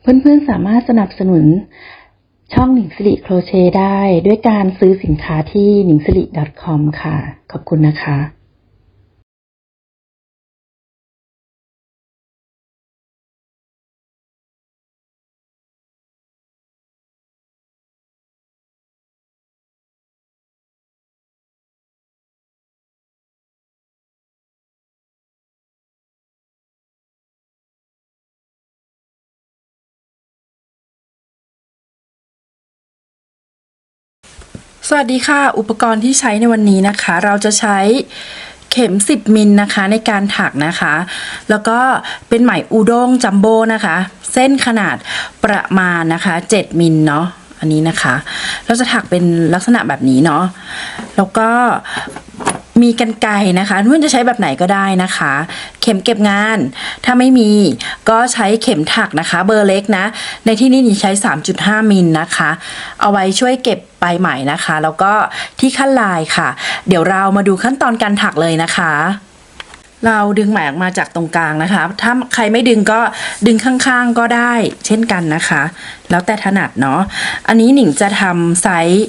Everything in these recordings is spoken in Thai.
เพื่อนๆสามารถสนับสนุนช่องหนิงสิริโครเชต์ได้ ด้วยการซื้อสินค้าที่หนิงสิริ .com ค่ะ ขอบคุณนะคะ สวัสดีค่ะ อุปกรณ์ที่ใช้ในวันนี้นะคะ เราจะใช้เข็ม 10 มิลนะคะในการถักนะคะ แล้วก็เป็นไหมอูด้งจัมโบ้นะคะ เส้นขนาดประมาณนะคะ 7 มิลเนาะอันนี้นะคะ เราจะถักเป็นลักษณะแบบนี้เนาะแล้วก็ มีกันไกนะคะเพื่อนจะใช้แบบไหนก็ได้นะคะ เข็มเก็บงาน ถ้าไม่มีก็ใช้เข็มถักนะคะ เบอร์เล็กนะ ในที่นี้นี่ใช้ 3.5 มิลนะคะ เอาไว้ช่วยเก็บปลายไหมนะคะ แล้วก็ที่ขั้นลายค่ะ เดี๋ยวเรามาดูขั้นตอนการถักเลยนะคะ เราดึงไหมออกมาจากตรงกลางนะคะ ถ้าใครไม่ดึงก็ดึงข้างๆก็ได้เช่นกันนะคะ แล้วแต่ถนัดเนาะ อันนี้หนิงจะทำไซส์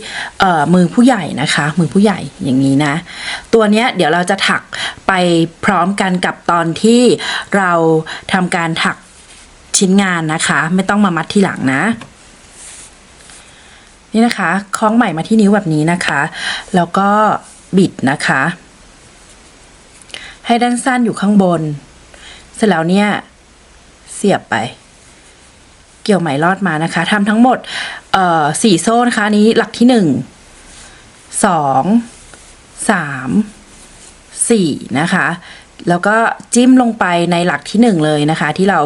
มือผู้ใหญ่นะคะ มือผู้ใหญ่อย่างนี้นะ ตัวเนี้ยเดี๋ยวเราจะถักไปพร้อมกันกับตอนที่เราทำการถักชิ้นงานนะคะ ไม่ต้องมามัดทีหลังนะนี่นะคะ คล้องไหมมาที่นิ้วแบบนี้นะคะ แล้วก็บิดนะคะ ให้ด้านสั้นอยู่ข้างบน เสร็จแล้วเนี่ย เสียบไป เกี่ยวไหมรอดมานะคะทำทั้งหมดสี่โซ่นะคะนนี้หลักที่หนึ่งสองสามสี่นะคะ แล้วก็จิ้มลงไปในหลักที่หนึ่งเลยนะคะ ที่เรา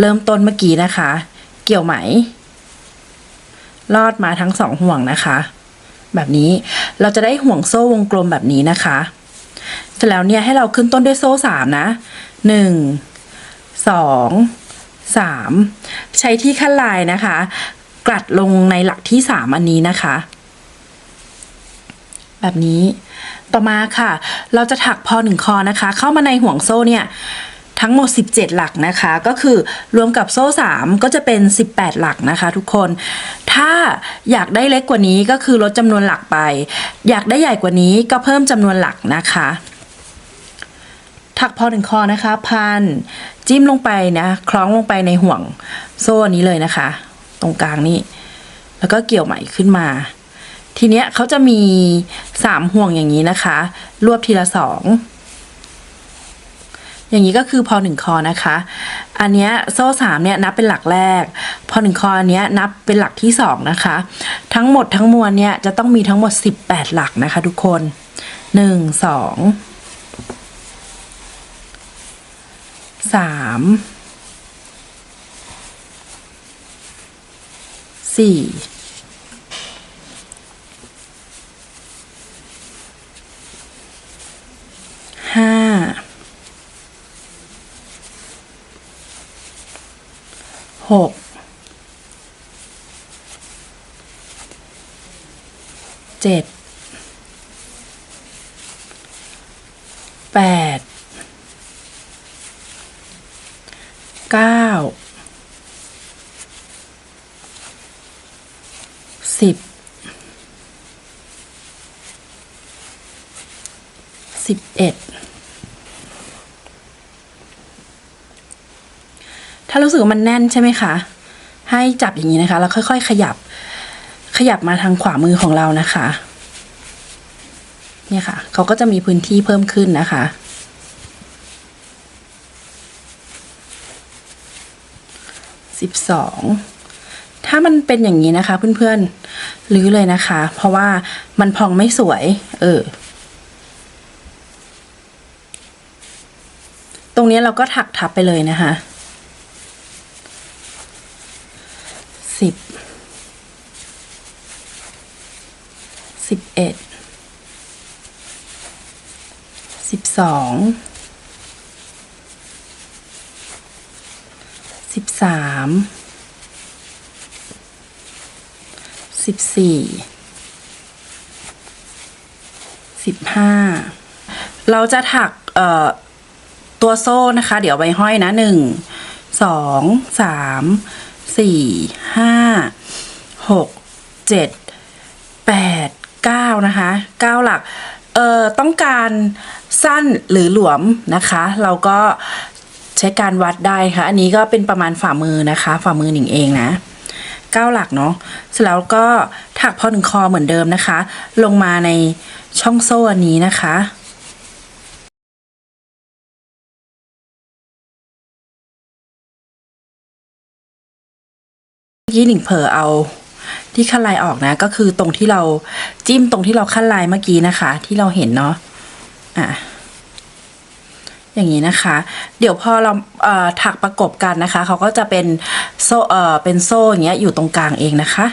เริ่มต้นเมื่อกี้นะคะ เกี่ยวไหม ลอดมาทั้งสองห่วงนะคะ แบบนี้เราจะได้ห่วงโซ่วงกลมแบบนี้นะคะ เสร็จแล้วเนี่ยให้เราขึ้นต้นด้วยโซ่สามนะหนึ่งสองสามใช้ที่ขั้นลายนะคะ กลัดลงในหลักที่สามอันนี้นะคะ แบบนี้ต่อมาค่ะ เราจะถักพอหนึ่งคอนะคะ เข้ามาในห่วงโซ่เนี่ยทั้งหมด 17 หลักนะคะ ก็คือรวมกับโซ่ 3 ก็จะเป็น 18 หลักนะคะ ทุกคน ถ้าอยากได้เล็กกว่านี้ก็คือลดจำนวนหลักไป อยากได้ใหญ่กว่านี้ก็เพิ่มจำนวนหลักนะคะ ถักพอถึงคอนะคะ พัน จิ้มลงไปนะ คล้องลงไปในห่วงโซ่นี้เลยนะคะ ตรงกลางนี่แล้วก็เกี่ยวไหมขึ้นมา ทีเนี้ยเขาจะมีสามห่วงอย่างนี้นะคะ รวบทีละสองอย่างนี้ก็คือพอหนึ่งคอนะคะ อันเนี้ยโซ่สามเนี้ยนับเป็นหลักแรก พอหนึ่งคออันเนี้ยนับเป็นหลักที่สองนะคะ ทั้งหมดทั้งมวลเนี้ยจะต้องมีทั้งหมดสิบแปดหลักนะคะ ทุกคนหนึ่งสอง สามสี่ห้าหกเจ็ดแปด เก้าสิบสิบเอ็ดถ้ารู้สึกว่ามันแน่นใช่ไหมคะ ให้จับอย่างนี้นะคะ แล้วค่อย ๆ ขยับ ขยับมาทางขวามือของเรานะคะ เนี่ยค่ะ เขาก็จะมีพื้นที่เพิ่มขึ้นนะคะ สิบสองถ้ามันเป็นอย่างนี้นะคะเพื่อนๆรื้อเลยนะคะ เพราะว่ามันพองไม่สวย เออ ตรงนี้เราก็ถักทับไปเลยนะคะสิบสิบเอ็ดสิบสอง สิบสามสิบสี่สิบห้าเราจะถักตัวโซ่นะคะ เดี๋ยวไว้ห้อยนะหนึ่งสองสามสี่ห้าหกเจ็ดแปดเก้านะคะเก้าหลักเอ่อต้องการสั้นหรือหลวมนะคะ เราก็ ใช้การวัดได้ค่ะ อันนี้ก็เป็นประมาณฝ่ามือนะคะ ฝ่ามือหนิงเองนะเก้าหลักเนาะเสร็จแล้วก็ถักพอถึงคอเหมือนเดิมนะคะ ลงมาในช่องโซ่อันนี้นะคะเมื่อกี้หนิงเผลอเอาที่ขั้นลายออกนะ ก็คือตรงที่เราจิ้มตรงที่เราขั้นลายเมื่อกี้นะคะ ที่เราเห็นเนาะอะ อย่างนี้นะคะ เดี๋ยวพอเราเถักประกบกันนะคะเขาก็จะเป็นโซ่เออเป็นโซ่อย่างเงี้ยอยู่ตรงกลางเองนะคะ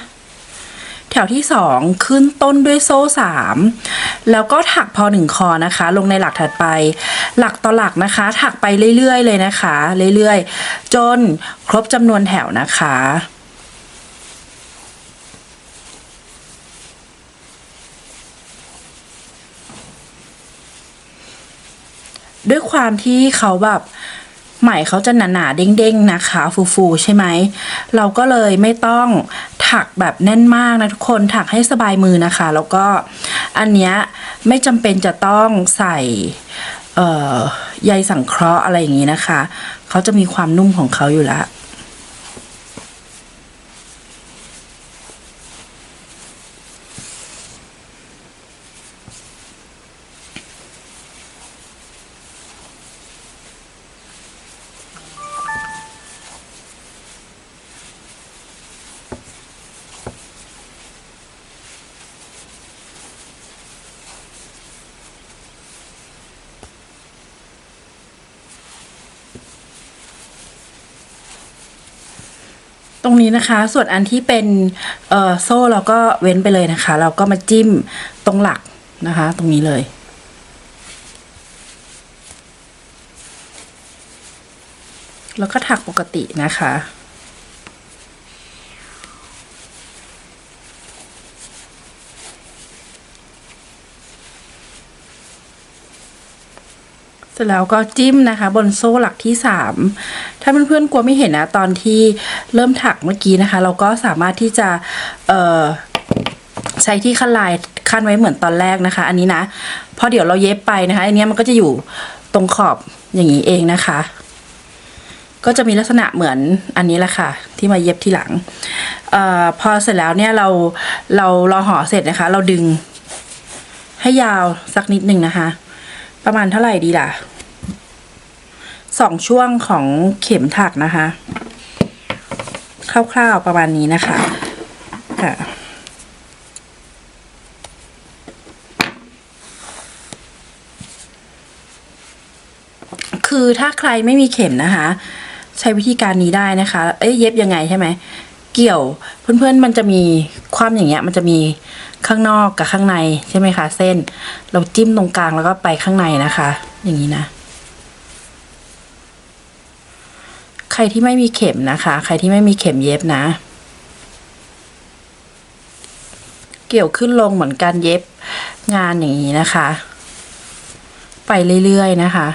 แถวที่สองขึ้นต้นด้วยโซ่สามแล้วก็ถักพอหนึ่งคอนะคะ ลงในหลักถัดไป หลักต่อหลักนะคะ ถักไปเรื่อยๆเลยนะคะ เรื่อยๆ จนครบจำนวนแถวนะคะ ด้วยความที่เขาแบบไหมเขาจะหนาๆเด้งๆนะคะ ฟูๆใช่ไหม เราก็เลยไม่ต้องถักแบบแน่นมากนะทุกคนถักให้สบายมือนะคะ แล้วก็อันเนี้ยไม่จำเป็นจะต้องใส่เอ่อใยสังเคราะห์อะไรอย่างนี้นะคะ เขาจะมีความนุ่มของเขาอยู่แล้ว ตรงนี้นะคะ ส่วนอันที่เป็นโซ่เราก็เว้นไปเลยนะคะ เราก็มาจิ้มตรงหลักนะคะ ตรงนี้เลย แล้วก็ถักปกตินะคะ ร็จแล้วก็จิ้มนะคะ บนโซ่หลักที่สามถ้าเพื่อนๆกลัวไม่เห็นนะตอนที่เริ่มถักเมื่อกี้นะคะ เราก็สามารถที่จะใช้ที่ขั้นลายขั้นไว้เหมือนตอนแรกนะคะ อันนี้นะพอเดี๋ยวเราเย็บไปนะคะ อันนี้มันก็จะอยู่ตรงขอบอย่างนี้เองนะคะ ก็จะมีลักษณะเหมือนอันนี้แหละค่ะ ที่มาเย็บทีหลังเอ่อพอเสร็จแล้วเนี่ยเราเราเราห่อเสร็จนะคะ เราดึงให้ยาวสักนิดหนึ่งนะคะ ประมาณเท่าไหร่ดีล่ะ สองช่วงของเข็มถักนะคะ คร่าวๆประมาณนี้นะคะค่ะคือถ้าใครไม่มีเข็มนะคะ ใช้วิธีการนี้ได้นะคะ เอ้ยเย็บยังไงใช่ไหมเกี่ยวเพื่อนๆมันจะมีความอย่างเงี้ย มันจะมีข้างนอกกับข้างในใช่ไหมคะ เส้น เราจิ้มตรงกลางแล้วก็ไปข้างในนะคะ อย่างนี้นะ ใครที่ไม่มีเข็มนะคะ ใครที่ไม่มีเข็มเย็บนะ เกี่ยวขึ้นลงเหมือนการเย็บงานอย่างนี้นะคะ ไปเรื่อยๆนะคะ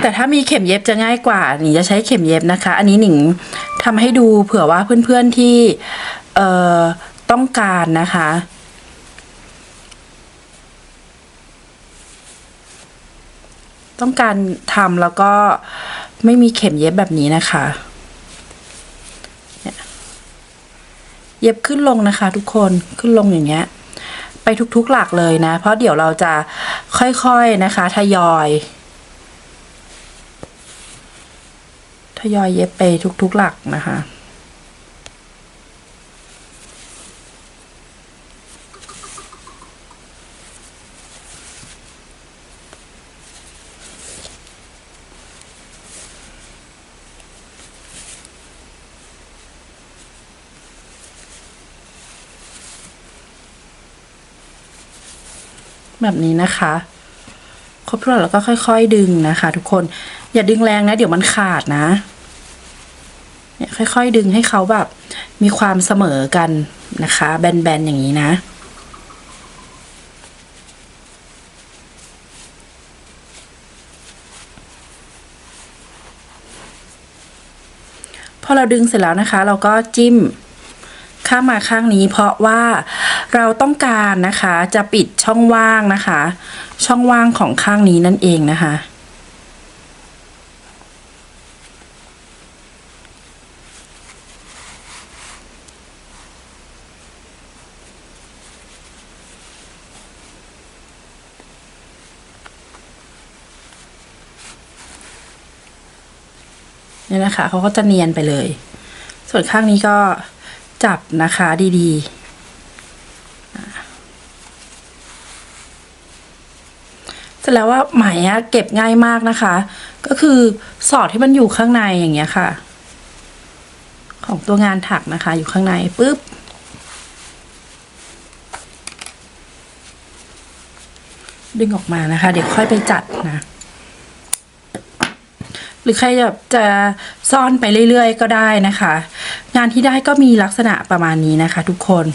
แต่ถ้ามีเข็มเย็บจะง่ายกว่าหนิงจะใช้เข็มเย็บนะคะ อันนี้หนิงทำให้ดูเผื่อว่าเพื่อนๆที่เอ่อต้องการนะคะ ต้องการทำแล้วก็ไม่มีเข็มเย็บแบบนี้นะคะเยเย็บขึ้นลงนะคะ ทุกคนขึ้นลงอย่างเงี้ย ไปทุกๆหลักเลยนะ เพราะเดี๋ยวเราจะค่อยๆนะคะทยอยทยอยเย็บไปทุกๆหลักนะคะ แบบนี้นะคะ ครบถ้วนแล้วก็ค่อย ๆ ดึงนะคะ ทุกคนอย่าดึงแรงนะ เดี๋ยวมันขาดนะเนี่ยค่อย ๆ ดึงให้เขาแบบ มีความเสมอกันนะคะ แบนๆอย่างนี้นะพอเราดึงเสร็จแล้วนะคะ เราก็จิ้มข้างมาข้างนี้ เพราะว่า เราต้องการนะคะจะปิดช่องว่างนะคะ ช่องว่างของข้างนี้นั่นเองนะคะ เนี่ยนะคะเขาก็จะเนียนไปเลย ส่วนข้างนี้ก็จับนะคะดีๆอะ เสร็จแล้วว่าไหมอะเก็บง่ายมากนะคะ ก็คือสอดให้มันอยู่ข้างในอย่างเงี้ยค่ะ ของตัวงานถักนะคะ อยู่ข้างในปุ๊บดึงออกมานะคะ เดี๋ยวค่อยไปจัดนะ หรือใครแบบจะซ่อนไปเรื่อยๆ ก็ได้นะคะ งานที่ได้ก็มีลักษณะประมาณนี้นะคะ ทุกคน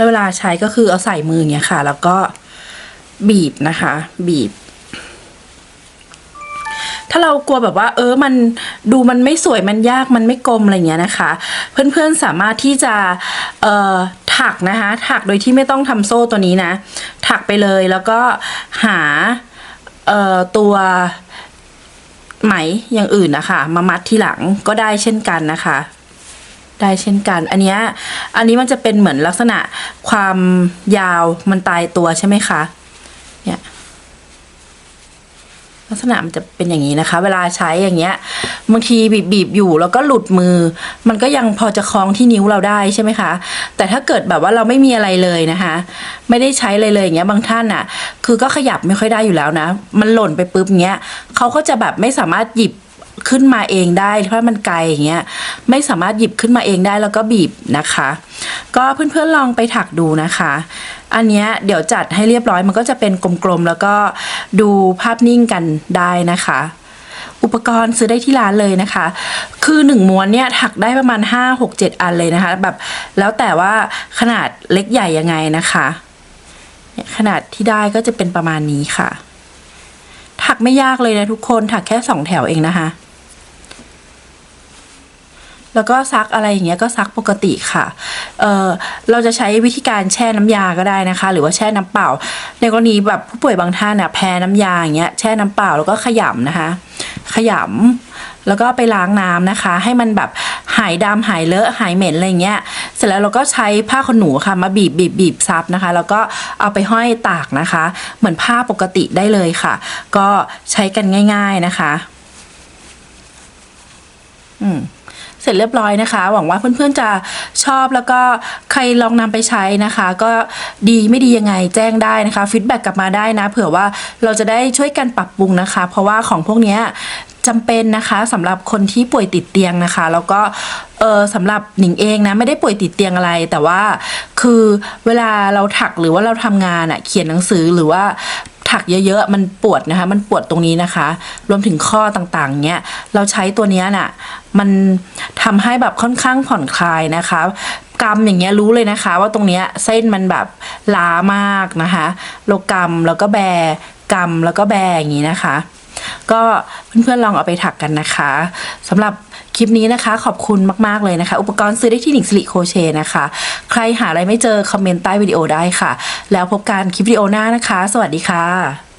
แล้วเวลาใช้ก็คือเอาใส่มืออย่างเงี้ยค่ะ แล้วก็บีบนะคะ บีบ ถ้าเรากลัวแบบว่า เออมันดูมันไม่สวยมันยากมันไม่กลมอะไรเงี้ยนะคะ เพื่อนๆสามารถที่จะเอ่อถักนะคะ ถักโดยที่ไม่ต้องทำโซ่ตัวนี้นะ ถักไปเลยแล้วก็หาเอ่อตัวไหมอย่างอื่นนะคะ มามัดทีหลังก็ได้เช่นกันนะคะ ได้เช่นกัน อันเนี้ยอันนี้มันจะเป็นเหมือนลักษณะความยาวมันตายตัวใช่ไหมคะ เนี่ยลักษณะมันจะเป็นอย่างนี้นะคะ เวลาใช้อย่างเงี้ยบางทีบีบบีบอยู่แล้วก็หลุดมือ มันก็ยังพอจะคล้องที่นิ้วเราได้ใช่ไหมคะ แต่ถ้าเกิดแบบว่าเราไม่มีอะไรเลยนะคะ ไม่ได้ใช้เลยเลยอย่างเงี้ยบางท่านอะ คือก็ขยับไม่ค่อยได้อยู่แล้วนะ มันหล่นไปปุ๊บเงี้ยเขาก็จะแบบไม่สามารถหยิบ ขึ้นมาเองได้เพราะมันไกลอย่างเงี้ยไม่สามารถหยิบขึ้นมาเองได้แล้วก็บีบนะคะ ก็เพื่อนๆลองไปถักดูนะคะ อันเนี้ยเดี๋ยวจัดให้เรียบร้อยมันก็จะเป็นกลมๆแล้วก็ดูภาพนิ่งกันได้นะคะอุปกรณ์ซื้อได้ที่ร้านเลยนะคะ คือหนึ่งม้วนเนี่ยถักได้ประมาณ 5 6 7 อันเลยนะคะ แบบแล้วแต่ว่าขนาดเล็กใหญ่ยังไงนะคะขนาดที่ได้ก็จะเป็นประมาณนี้ค่ะ ถักไม่ยากเลยนะทุกคนถักแค่สองแถวเองนะคะ แล้วก็ซักอะไรอย่างเงี้ยก็ซักปกติค่ะเออเราจะใช้วิธีการแช่น้ำยาก็ได้นะคะ หรือว่าแช่น้ำเปล่า ในกรณีแบบผู้ป่วยบางท่านเนี่ยแพ้น้ำยาอย่างเงี้ยแช่น้ำเปล่าแล้วก็ขยำนะคะ ขยำแล้วก็ไปล้างน้ำนะคะ ให้มันแบบหายดำหายเลอะหายเหม็นอะไรเงี้ยเสร็จแล้วเราก็ใช้ผ้าขนหนูค่ะมาบีบบีบบีบซับนะคะ แล้วก็เอาไปห้อยตากนะคะ เหมือนผ้าปกติได้เลยค่ะ ก็ใช้กันง่าย ๆนะคะ อืม เสร็จเรียบร้อยนะคะ หวังว่าเพื่อนๆจะชอบแล้วก็ใครลองนำไปใช้นะคะ ก็ดีไม่ดียังไงแจ้งได้นะคะฟีดแบ็กกลับมาได้นะ เผื่อว่าเราจะได้ช่วยกันปรับปรุงนะคะ เพราะว่าของพวกนี้จำเป็นนะคะสำหรับคนที่ป่วยติดเตียงนะคะ แล้วก็เออสำหรับหนิงเองนะไม่ได้ป่วยติดเตียงอะไร แต่ว่าคือเวลาเราถักหรือว่าเราทำงานอะเขียนหนังสือหรือว่า ถักเยอะๆ มันปวดนะคะ มันปวดตรงนี้นะคะ รวมถึงข้อต่างๆ เนี้ย เราใช้ตัวเนี้ยน่ะ มันทำให้แบบค่อนข้างผ่อนคลายนะคะกำอย่างเงี้ยรู้เลยนะคะ ว่าตรงเนี้ยเส้นมันแบบล้ามากนะคะ โลกำแล้วก็แบกำแล้วก็แบอย่างนี้นะคะ ก็เพื่อนๆลองเอาไปถักกันนะคะสำหรับคลิปนี้นะคะ ขอบคุณมากๆเลยนะคะ อุปกรณ์ซื้อได้ที่หนิงสิริโคเชนะคะ ใครหาอะไรไม่เจอคอมเมนต์ใต้วิดีโอได้ค่ะ แล้วพบกันคลิปวิดีโอหน้านะคะ สวัสดีค่ะ